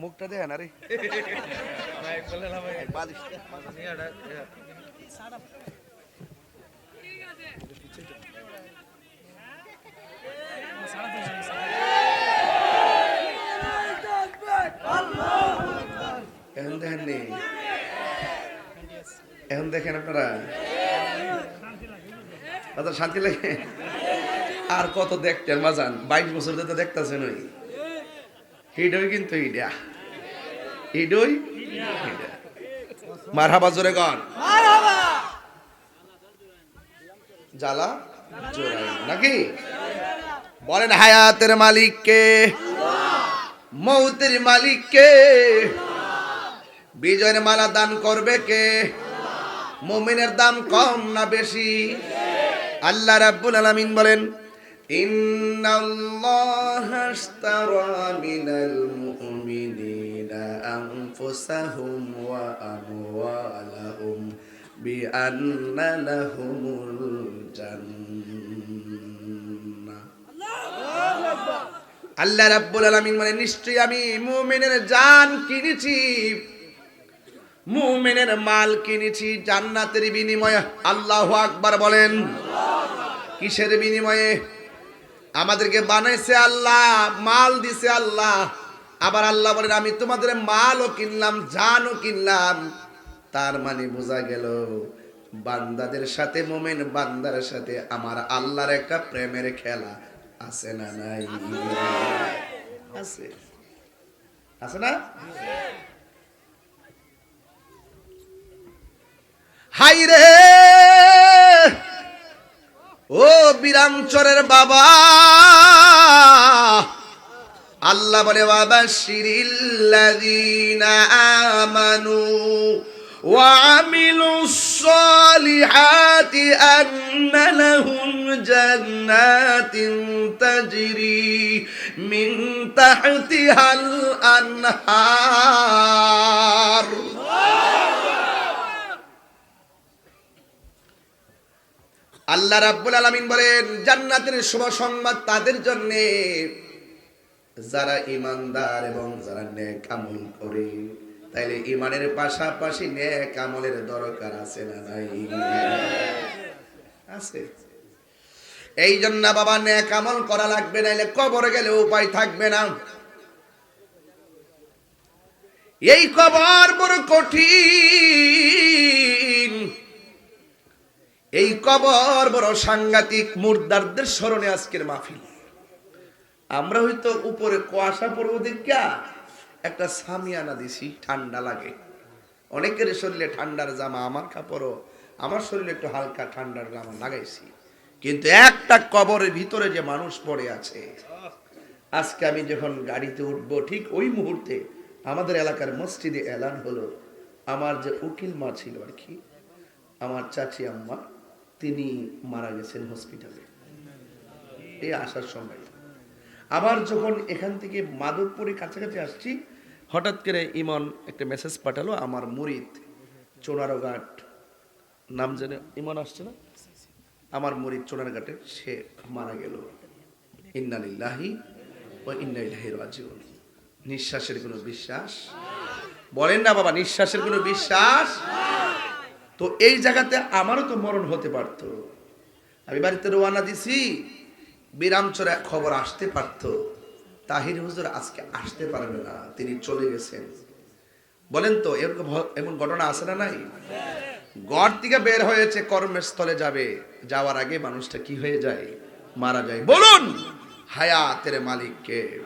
মুখটা দেখেন, আরে। এখন দেখেন নি? এখন দেখেন আপনারা? শান্তি লাগে। আর কত দেখতেন মাজান বাইশ বছর তো দেখতেছেন ওই হিডই কিন্তু হিডা হিডই হিডা মার হাবা জোরে গন। জ্বালা? জোরাই নাকি? বলেন হায়াতের মালিককে মৌতের মালিককে বিজয়ের মালা দান করবে কে? মুমিনের দাম কম না বেশি? আল্লাহ রাব্বুল আলামিন বলেন ইন্নাল্লাহা আশতারা মিনাল মুমিনিনা আনফুসাহুম ওয়া আমওয়ালাহুম বিআন্না লাহুমুল জান্নাহ। আল্লাহ রাব্বুল আলামিন মানে নিশ্চয়ই আমি মুমিনের জান কিনেছি, মুমিনের মাল কিনেছি জান্নাতের বিনিময়ে। আল্লাহু আকবার বলেন। কিসের বিনিময়ে? আমাদেরকে বানাইছে আল্লাহ, মাল দিছে আল্লাহ। আবার আল্লাহ বলেন, আমি তোমাদের মালও কিনলাম, জানও কিনলাম। তার মানে বোঝা গেল, বান্দাদের সাথে মোমেন, বান্দার সাথে আমার আল্লাহর একটা প্রেমের খেলা আছে না নাই? আছে। আছে না? হাই রে ও বিরামচরের বাবা আল্লাহ বলে বাবা শিরিল্লাযীনা আমানু وعملوا الصالحات أن لهم جنات تجري من تحتها الأنهار আল্লাহ রাব্বুল আলামিন বলেন, জান্নাতের শুভ সংবাদ তাদের জন্য। যারা ইমানদার এবং যারা নেক আমল করে, তাইলে ইমানের পাশাপাশি নেক আমলের দরকার আছে না নাই? আছে। এই জন্য বাবা, নেক আমল করা লাগবে, নাইলে কবরে গেলে উপায় থাকবে না। এই কবর বড় কঠিন। এই কবর বড় সাংঘাতিক মুর্দারদের স্মরণে আজকের মাহফিল। আমরা হয়তো উপরে কুয়াশা পড়ব দেখা একটা সামিয়ানা দিছি, ঠান্ডা লাগে। অনেকের শরীরে ঠান্ডার জামা, আমার কাপড়ও। আমার শরীরে একটু হালকা ঠান্ডার জামা লাগাইছি। কিন্তু একটা কবরের ভিতরে যে মানুষ পড়ে আছে, আজকে আমি যখন গাড়িতে উঠবো, ঠিক ওই মুহূর্তে আমাদের এলাকার মসজিদে এলান হলো। আমার যে উকিল মা ছিল আর কি, আমার চাচি আম্মা তিনি মারা গেছেন হসপিটালে এই আসার সময়। আবার যখন এখান থেকে মাধবপুরে কাছাকাছি আসছি, হঠাৎ করে ইমন একটা মেসেজ পাঠালো আমার মুরিদ, চোনারঘাট। নাম জেনে ইমন আসছে না? আমার মুরিদ চোনারঘাটে, সে মারা গেল। ইন্নালিল্লাহি ও ইন্নাইলাহি রাজিউন। নিঃশ্বাসের কোনো বিশ্বাস? বলেন না বাবা, নিঃশ্বাসের কোনো বিশ্বাস? তো এই জায়গাতে আমারও তো মরণ হতে পারত। আমি বাড়িতে রোয়ানা দিছি বিরামচরে খবর আসতে পারত। তাহির হুজুর আজকে আসতে পারবে না, তিনি চলে গেছেন। বলেন তো, এরকম এমন ঘটনা আছে না নাই? গড় থেকে বের হয়েছে কর্মস্থলে যাবে। যাওয়ার আগে মানুষটা কি হয়ে যায়? মারা যায়। বলুন, হায়াতের মালিককে।